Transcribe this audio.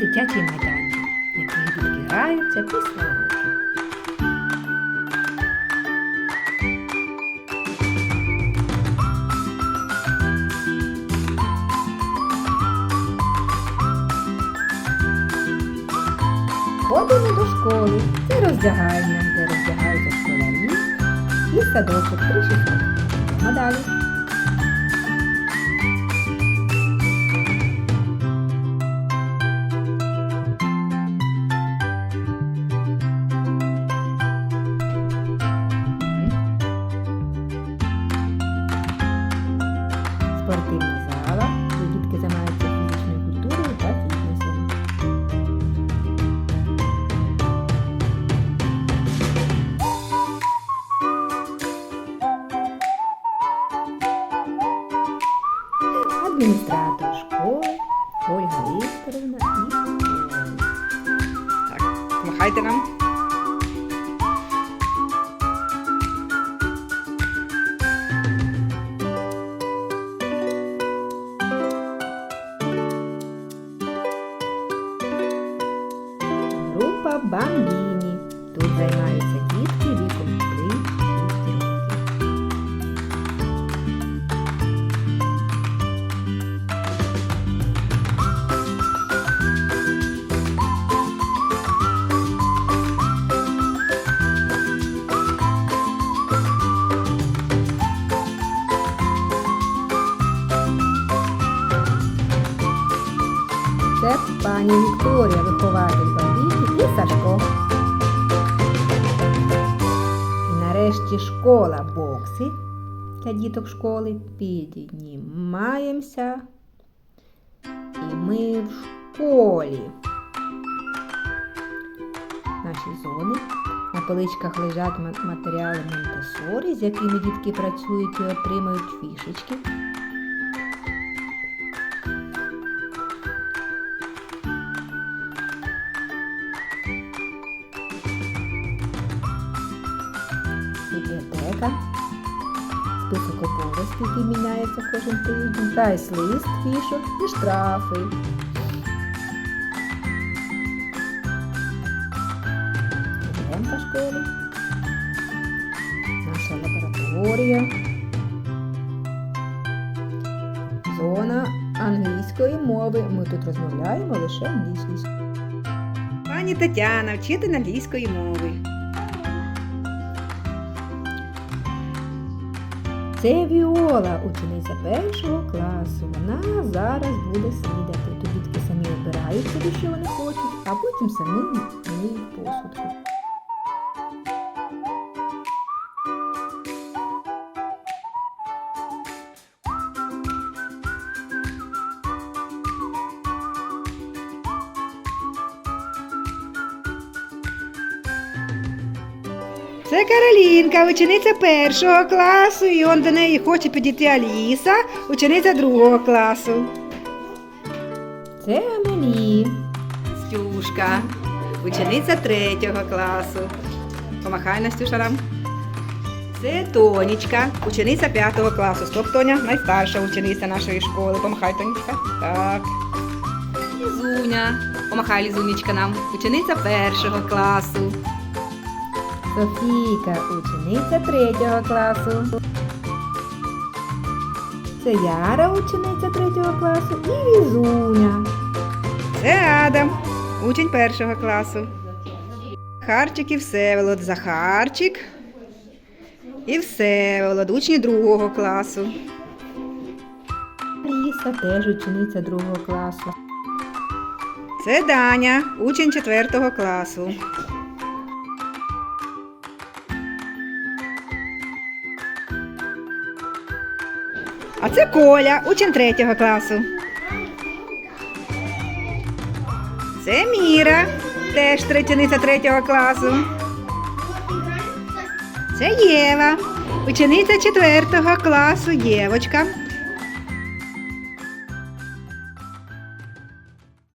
дитячий майданчик, який дітки після уроків. Ходимо до школи. Це роздягальня, де роздягаються школярі і садочок 3600. Йдемо далі. Адміністратор школи Ольга Вікторівна і Так, махайте нам. Група Бамбіні. Тут займаються пані Вікторія, вихователь Бамбіні і Сашко. І нарешті школа бокси для діток школи. Піднімаємося. І ми в школі. Наші зони. На поличках лежать матеріали Монтесорі, з якими дітки працюють і отримують фішечки. Бібліотека, список обов'язків, який міняється кожен тиждень, прайс-лист, фішок і штрафи. Йдемо по. Наша лабораторія. Зона англійської мови. Ми тут розмовляємо лише англійською. Пані Тетяна, вчитель англійської мови. Це Віола, учениця першого класу. Вона зараз буде снідати. То самі обирають собі, що вони хочуть, а потім самі миють Це Каролінка, учениця першого класу, і он до неї хоче підійти Аліса, учениця другого класу. Це Амелі. Стюшка, учениця третього класу. Помахай Настюша нам. Це Тонічка, учениця п'ятого класу. Стоп, Тоня, найстарша учениця нашої школи. Помахай, Тонічка. Так. Лізуня. Помахай, Лізунечка нам. Учениця першого класу. Софійка, учениця третього класу. Це Яра, учениця третього класу, і Лізуня. Це Адам, учень першого класу. Харчик і Всеволод, Захарчик. І Всеволод, учні другого класу. Ліса теж учениця другого класу. Це Даня, учень четвертого класу. А це Коля, учень третього класу. Це Міра, теж третяниця третього класу. Це Єва, учениця четвертого класу Євочка.